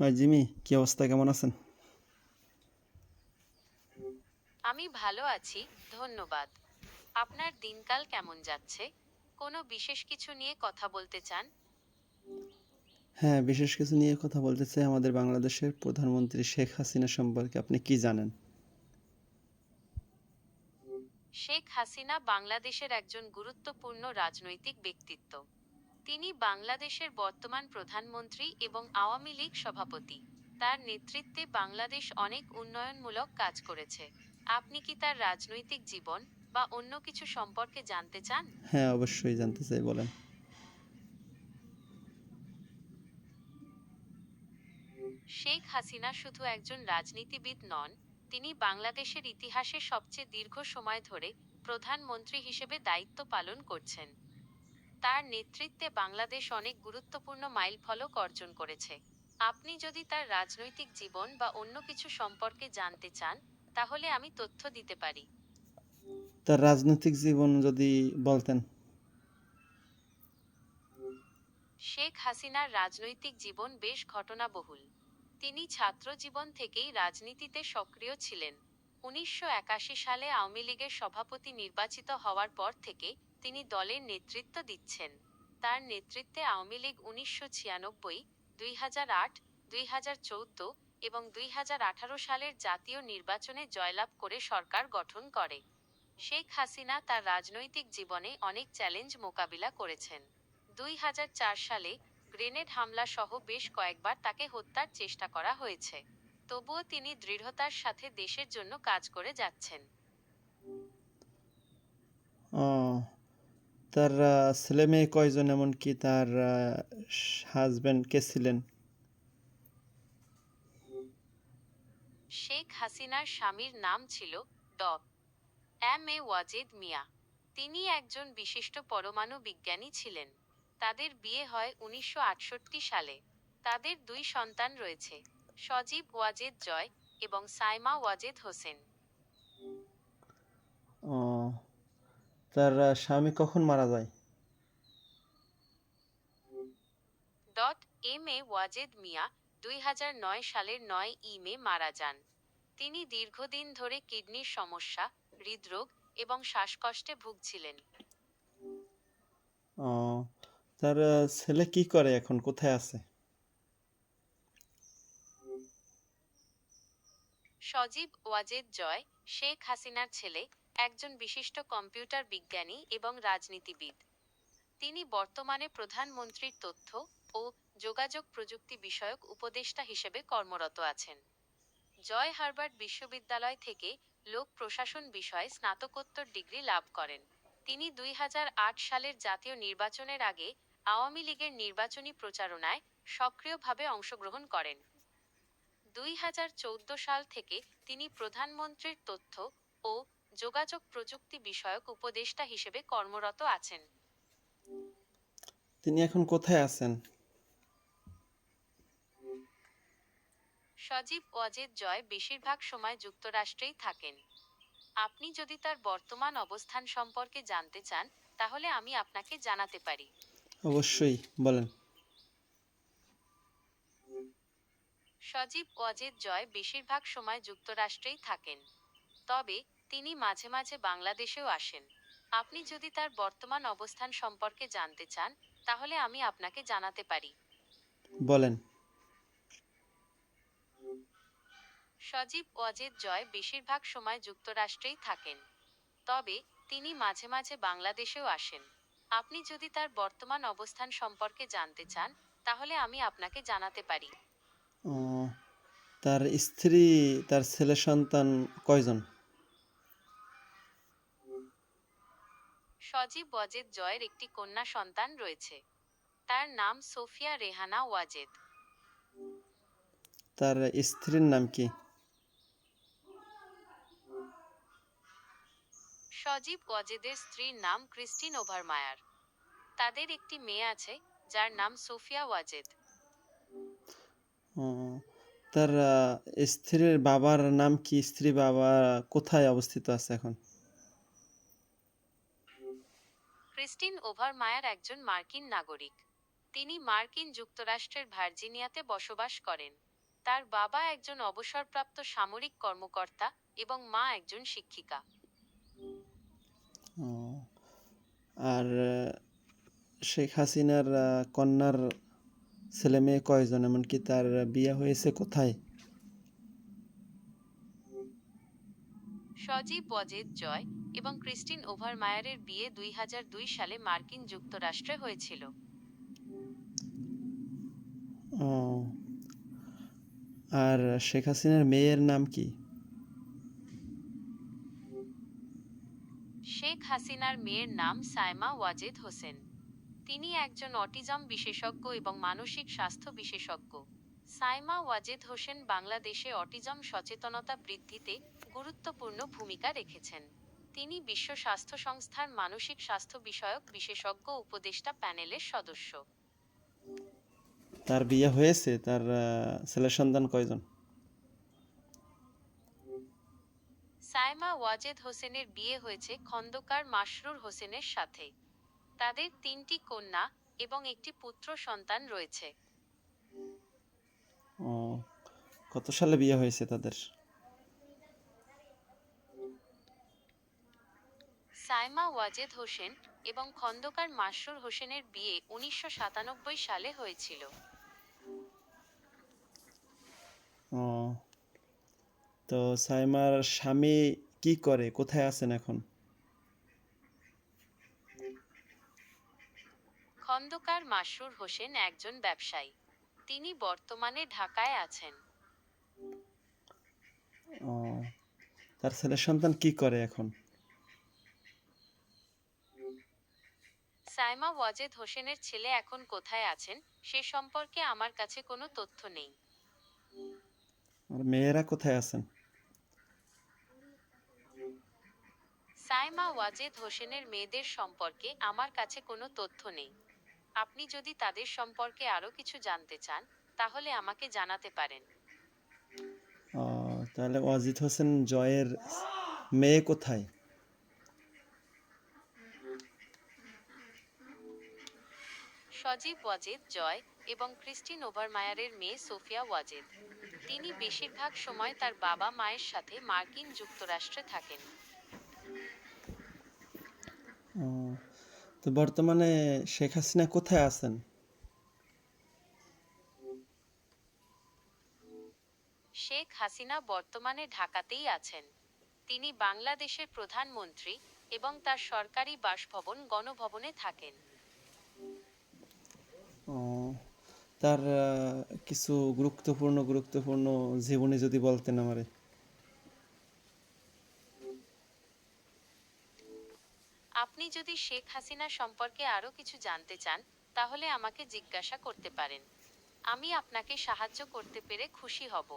হয় জিমি কি অবস্থা? কেমন আছেন? আমি ভালো আছি ধন্যবাদ। আপনার দিনকাল কেমন যাচ্ছে? কোনো বিশেষ কিছু নিয়ে কথা বলতে চান? হ্যাঁ বিশেষ কিছু নিয়ে কথা বলতে চাই আমাদের বাংলাদেশের প্রধানমন্ত্রী শেখ হাসিনা সম্পর্কে আপনি কি জানেন? শেখ হাসিনা বাংলাদেশের একজন গুরুত্বপূর্ণ রাজনৈতিক ব্যক্তিত্ব। তিনি বাংলাদেশের বর্তমান প্রধানমন্ত্রী এবং আওয়ামী লীগ সভাপতি। তার নেতৃত্বে বাংলাদেশ অনেক উন্নয়নমূলক কাজ করেছে। আপনি কি তার রাজনৈতিক জীবন বা অন্য কিছু সম্পর্কে জানতে চান? হ্যাঁ অবশ্যই জানতে চাই বলেন। শেখ হাসিনা শুধু একজন রাজনীতিবিদ নন তিনি বাংলাদেশের ইতিহাসে সবচেয়ে দীর্ঘ সময় ধরে প্রধানমন্ত্রী হিসেবে দায়িত্ব পালন করছেন। তার নেতৃত্বে বাংলাদেশ অনেক গুরুত্বপূর্ণ মাইলফলক অর্জন করেছে। আপনি যদি তার রাজনৈতিক জীবন বা অন্য কিছু সম্পর্কে জানতে চান তাহলে আমি তথ্য দিতে পারি। তার রাজনৈতিক জীবন যদি বলতেন। শেখ হাসিনার রাজনৈতিক জীবন বেশ ঘটনাবহুল। তিনি ছাত্র জীবন থেকেই রাজনীতিতে সক্রিয় ছিলেন। উনিশশো একাশি সালে আওয়ামী লীগের সভাপতি নির্বাচিত হওয়ার পর থেকে তিনি দলের নেতৃত্ব দিচ্ছেন। তার নেতৃত্বে আওয়ামী লীগ উনিশশো ছিয়ানব্বই, দুই হাজার আট, দুই হাজার চৌদ্দ এবং দুই হাজার আঠারো সালের জাতীয় নির্বাচনে জয়লাভ করে সরকার গঠন করে। শেখ হাসিনা তার রাজনৈতিক জীবনে অনেক চ্যালেঞ্জ মোকাবিলা করেছেন। দুই হাজার চার সালে গ্রেনেড হামলা সহ বেশ কয়েকবার তাকে হত্যার চেষ্টা করা হয়েছে। তবুও তিনি দৃঢ়তার সাথে দেশের জন্য কাজ করে যাচ্ছেন। তার ছেলে মেয়ে কয়জন এমনকি তার হাজবেন্ড কে ছিলেন? শেখ হাসিনার স্বামীর নাম ছিল ড এম এ ওয়াজেদ মিয়া। তিনি একজন বিশিষ্ট পরমাণু বিজ্ঞানী ছিলেন। তাদের বিয়ে হয় উনিশশো আটষট্টি সালে। তাদের দুই সন্তান রয়েছে, সজীব ওয়াজেদ জয় এবং সাইমা ওয়াজেদ হোসেন ও তার স্বামী কখন মারা যায়? Dot M A Wazed Miah দুই হাজার নয় সালের নয় ই মে মারা যান। তিনি দীর্ঘদিন ধরে কিডনির সমস্যা হৃদরোগ এবং শ্বাসকষ্টে ভুগছিলেন। ও তার ছেলে কি করে এখন? কোথায় আছে? সজীব ওয়াজেদ জয় শেখ হাসিনার ছেলে একজন বিশিষ্ট কম্পিউটার বিজ্ঞানী এবং রাজনীতিবিদ। তিনি বর্তমানে প্রধানমন্ত্রীর তথ্য ও যোগাযোগ প্রযুক্তি বিষয়ক উপদেষ্টা হিসেবে কর্মরত আছেন। জয় হার্ভার্ড বিশ্ববিদ্যালয় থেকে লোক প্রশাসন বিষয়ে স্নাতকোত্তর ডিগ্রি লাভ করেন। তিনি দুই হাজার আট সালের জাতীয় নির্বাচনের আগে আওয়ামী লীগের নির্বাচনী প্রচারণায় সক্রিয়ভাবে অংশগ্রহণ করেন। দুই হাজার চৌদ্দ সাল থেকে তিনি প্রধানমন্ত্রীর তথ্য ও যোগাযোগ প্রযুক্তি বিষয়ক উপদেষ্টা হিসেবে কর্মরত আছেন। তিনি এখন কোথায় আছেন? সজীব ওয়াজেদ জয় বেশিরভাগ সময় যুক্তরাষ্ট্রেই থাকেন। আপনি যদি তার বর্তমান অবস্থান সম্পর্কে জানতে চান তাহলে আমি আপনাকে জানাতে পারি। অবশ্যই বলেন। সজীব ওয়াজেদ জয় বেশিরভাগ সময় যুক্তরাষ্ট্রেই থাকেন। তবে তিনি মাঝে মাঝে বাংলাদেশেও আসেন। আপনি যদি তার বর্তমান অবস্থান সম্পর্কে জানতে চান তাহলে আমি আপনাকে জানাতে পারি। বলেন। সজীব ওয়াজেদ জয় বেশিরভাগ সময় যুক্তরাষ্ট্রেই থাকেন। তবে তিনি মাঝে মাঝে বাংলাদেশেও আসেন। আপনি যদি তার বর্তমান অবস্থান সম্পর্কে জানতে চান তাহলে আমি আপনাকে জানাতে পারি। তার স্ত্রী তার ছেলে সন্তান কয়জন? সজীব ওয়াজেদ জয়ের একটি কন্যা সন্তান রয়েছে। তার নাম সোফিয়া রেহানা ওয়াজেদ। তার স্ত্রীর নাম কি? সজীব ওয়াজেদের স্ত্রীর নাম ক্রিস্টিন ওভারমায়ার। তাদের একটি মেয়ে আছে যার নাম সোফিয়া ওয়াজেদ। তার স্ত্রীর বাবার নাম কি? স্ত্রী বাবা কোথায় অবস্থিত আছে এখন? ক্রিস্টিন ওভারমায়ার একজন মার্কিন নাগরিক। তিনি মার্কিন যুক্তরাষ্ট্রের ভার্জিনিয়াতে বসবাস করেন। তার বাবা একজন অবসরপ্রাপ্ত সামরিক কর্মকর্তা এবং মা একজন শিক্ষিকা। আর শেখ হাসিনার কন্যার ছেলে মেয়ে কয়জন? এমনকি তার বিয়ে হয়েছে কোথায়? সজীব ওয়াজেদ জয় এবং ক্রিস্টিন ওভারমায়ারের বিয়ে দুই হাজার দুই সালে মার্কিন যুক্তরাষ্ট্রে হয়েছিল। আর শেখ হাসিনার মেয়ের নাম কি? শেখ হাসিনার মেয়ের নাম সাইমা ওয়াজেদ হোসেন। তিনি একজন অটিজম বিশেষজ্ঞ এবং মানসিক স্বাস্থ্য বিশেষজ্ঞ। সাইমা ওয়াজেদ হোসেন বাংলাদেশে অটিজম সচেতনতা বৃদ্ধিতে গুরুত্বপূর্ণ ভূমিকা রেখেছেন। তিনি বিশ্ব স্বাস্থ্য সংস্থার মানসিক স্বাস্থ্য বিষয়ক বিশেষজ্ঞ উপদেষ্টা প্যানেলের সদস্য। তার বিয়ে হয়েছে তার ছেলে সন্তান কয়জন? সাইমা ওয়াজেদ হোসেনের বিয়ে হয়েছে খন্দকার মাসরুর হোসেনের সাথে। তাদের তিনটি কন্যা এবং একটি পুত্র সন্তান রয়েছে ও কত সালে বিয়ে হয়েছে তাদের? সাইমা ওয়াজেদ হোসেন এবং খন্দকার মাসরুর হোসেনের বিয়ে উনিশশো সাতানব্বই সালে হয়েছিল। ও তো সাইমার স্বামী কি করে? কোথায় আছেন এখন? খন্দকার মাসরুর হোসেন একজন ব্যবসায়ী। তিনি বর্তমানে ঢাকায় আছেন। ও তার ছেলে সন্তান কি করে এখন? সাইমা ওয়াজেদ হোসেনের ছেলে এখন কোথায় আছেন সে সম্পর্কে আমার কাছে কোনো তথ্য নেই। আর মেয়েরা কোথায় আছেন? সাইমা ওয়াজেদ হোসেনের মেয়েদের সম্পর্কে আমার কাছে কোনো তথ্য নেই। আপনি যদি তাদের সম্পর্কে আরও কিছু জানতে চান তাহলে আমাকে জানাতে পারেন। তাহলে অজিত হোসেন জয়ের মেয়ে কোথায়? সজীব ওয়াজেদ জয় এবং ক্রিস্টিন ওভারমায়ারের মেয়ে সোফিয়া ওয়াজেদ। তিনি বেশিরভাগ সময় তার বাবা মায়ের সাথে মার্কিন যুক্তরাষ্ট্রে থাকেন। তো বর্তমানে শেখ হাসিনা কোথায় আছেন? শেখ হাসিনা বর্তমানে ঢাকাতেই আছেন। তিনি বাংলাদেশের প্রধানমন্ত্রী এবং তার সরকারি বাসভবন গণভবনে থাকেন। তার কিছু গুরুত্বপূর্ণ গুরুত্বপূর্ণ জীবনী যদি বলতেন আমারে। আপনি যদি শেখ হাসিনা সম্পর্কে আরও কিছু জানতে চান তাহলে আমাকে জিজ্ঞাসা করতে পারেন। আমি আপনাকে সাহায্য করতে পেরে খুশি হব।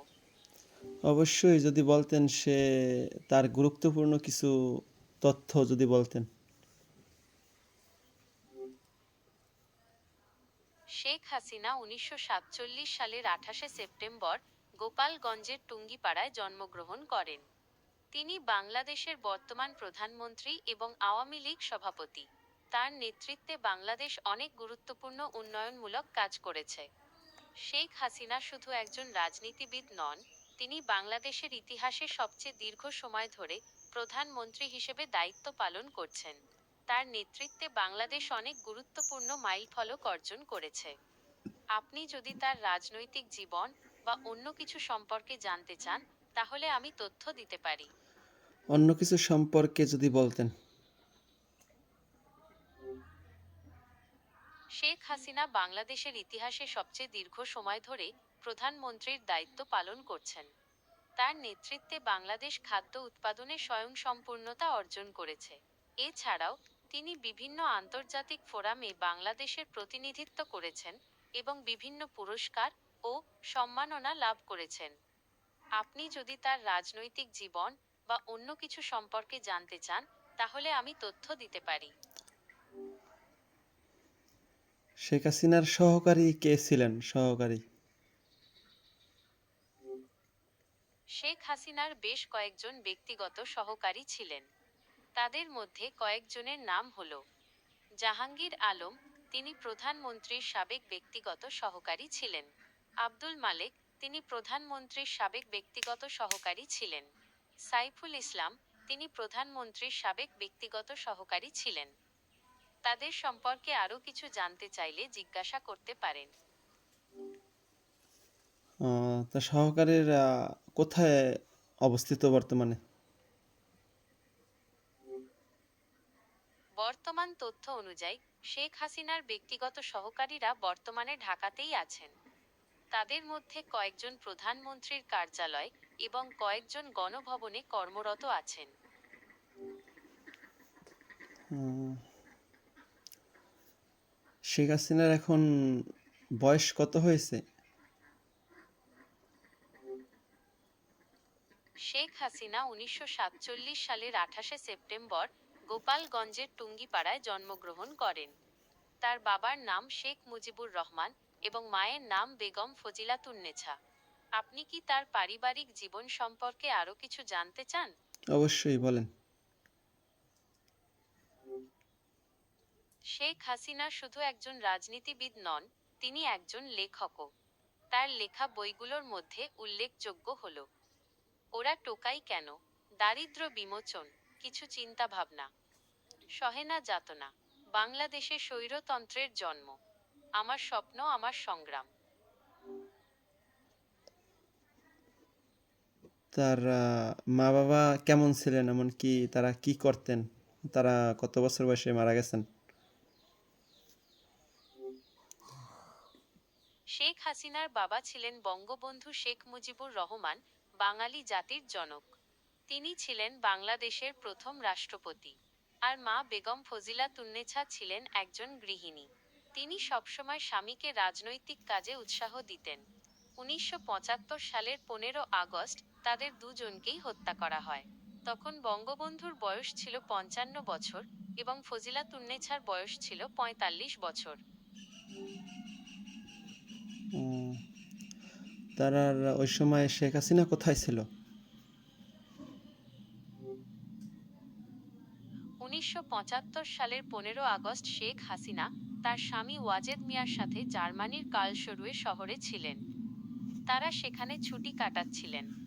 অবশ্যই যদি বলতেন সে তার গুরুত্বপূর্ণ কিছু তথ্য যদি বলতেন। শেখ হাসিনা উনিশশো সাতচল্লিশ সালের আঠাশে সেপ্টেম্বর গোপালগঞ্জের টুঙ্গিপাড়ায় জন্মগ্রহণ করেন। তিনি বাংলাদেশের বর্তমান প্রধানমন্ত্রী এবং আওয়ামী লীগ সভাপতি। তার নেতৃত্বে বাংলাদেশ অনেক গুরুত্বপূর্ণ উন্নয়নমূলক কাজ করেছে। শেখ হাসিনা শুধু একজন রাজনীতিবিদ নন তিনি বাংলাদেশের ইতিহাসে সবচেয়ে দীর্ঘ সময় ধরে প্রধানমন্ত্রী হিসেবে দায়িত্ব পালন করছেন। তার নেতৃত্বে বাংলাদেশ অনেক গুরুত্বপূর্ণ মাইলফলক অর্জন করেছে। আপনি যদি তার রাজনৈতিক জীবন বা অন্য কিছু সম্পর্কে জানতে চান তাহলে আমি তথ্য দিতে পারি। অন্য কিছু সম্পর্কে যদি বলতেন। শেখ হাসিনা বাংলাদেশের ইতিহাসে সবচেয়ে দীর্ঘ সময় ধরে প্রধানমন্ত্রীর দায়িত্ব পালন করছেন। তার নেতৃত্বে বাংলাদেশ খাদ্য উৎপাদনে স্বয়ংসম্পূর্ণতা অর্জন করেছে। এছাড়াও, তিনি বিভিন্ন আন্তর্জাতিক ফোরামে বাংলাদেশের প্রতিনিধিত্ব করেছেন এবং বিভিন্ন পুরস্কার ও সম্মাননা লাভ করেছেন। আপনি যদি তার রাজনৈতিক জীবন বা অন্য কিছু সম্পর্কে জানতে চান, তাহলে আমি তথ্য দিতে পারি। শেখ হাসিনার সহকারী কে ছিলেন? সহকারী। শেখ হাসিনার বেশ কয়েকজন ব্যক্তিগত সহকারী ছিলেন। তাদের মধ্যে কয়েকজনের নাম হল জাহাঙ্গীর আলম, তিনি প্রধানমন্ত্রীর সাবেক ব্যক্তিগত সহকারী ছিলেন। আব্দুল মালেক, তিনি প্রধানমন্ত্রীর সাবেক ব্যক্তিগত সহকারী ছিলেন। সাইফুল ইসলাম, তিনি প্রধানমন্ত্রীর সাবেক ব্যক্তিগত সহকারী ছিলেন। তাদের সম্পর্কে আরও কিছু জানতে চাইলে জিজ্ঞাসা করতে পারেন। তা সহকারীর কোথায় অবস্থিত বর্তমানে? বর্তমান তথ্য অনুযায়ী শেখ হাসিনার ব্যক্তিগত সহকারীরা বর্তমানে ঢাকাতেই আছেন। তাদের মধ্যে কয়েকজন প্রধানমন্ত্রীর কার্যালয় এবং কয়েকজন গণভবনে কর্মরত আছেন। শেখ হাসিনার এখন বয়স কত হয়েছে? শেখ হাসিনা উনিশশো সাতচল্লিশ সালের আঠাশে সেপ্টেম্বর গোপালগঞ্জের টুঙ্গিপাড়ায় জন্মগ্রহণ করেন। তার বাবার নাম শেখ মুজিবুর রহমান এবং মায়ের নাম বেগম ফজিলাতুন্নেছা আপনি কি তার পারিবারিক জীবন সম্পর্কে আরও কিছু জানতে চান? অবশ্যই বলেন। শেখ হাসিনা শুধু একজন রাজনীতিবিদ নন তিনি একজন লেখকও। তার লেখা বইগুলোর মধ্যে উল্লেখযোগ্য হল ওরা টোকাই কেন? দারিদ্র বিমোচন কিছু চিন্তা ভাবনা। সহেনা যাতনা বাংলাদেশে স্বৈরতন্ত্রের জন্ম। আমার স্বপ্ন আমার সংগ্রাম। তার মা বাবা কেমন ছিলেন? এমনকি তারা কি করতেন? তারা কত বছর বয়সে মারা গেছেন? শেখ হাসিনার বাবা ছিলেন বঙ্গবন্ধু শেখ মুজিবুর রহমান বাঙালি জাতির জনক। তিনি ছিলেন বাংলাদেশের প্রথম রাষ্ট্রপতি আর মা বেগম ফজিলাতুন্নেছা ছিলেন একজন গৃহিণী। তিনি সবসময় স্বামীকে রাজনৈতিক কাজে উৎসাহ দিতেন। উনিশশো পঁচাত্তর সালের পনেরো আগস্ট তাদের দুজনকেই হত্যা করা হয়। তখন বঙ্গবন্ধুর বয়স ছিল পঞ্চান্ন বছর এবং ফজিলাতুন্নেছার বয়স ছিল পঁয়তাল্লিশ বছর। তার ওই সময় শেখ হাসিনা কোথায় ছিল? উনিশশো পঁচাত্তর সালের পনেরো আগস্ট শেখ হাসিনা তার স্বামী ওয়াজেদ মিয়ার সাথে জার্মানির কার্লসরুয়ে শহরে ছিলেন। তারা সেখানে ছুটি কাটাচ্ছিলেন।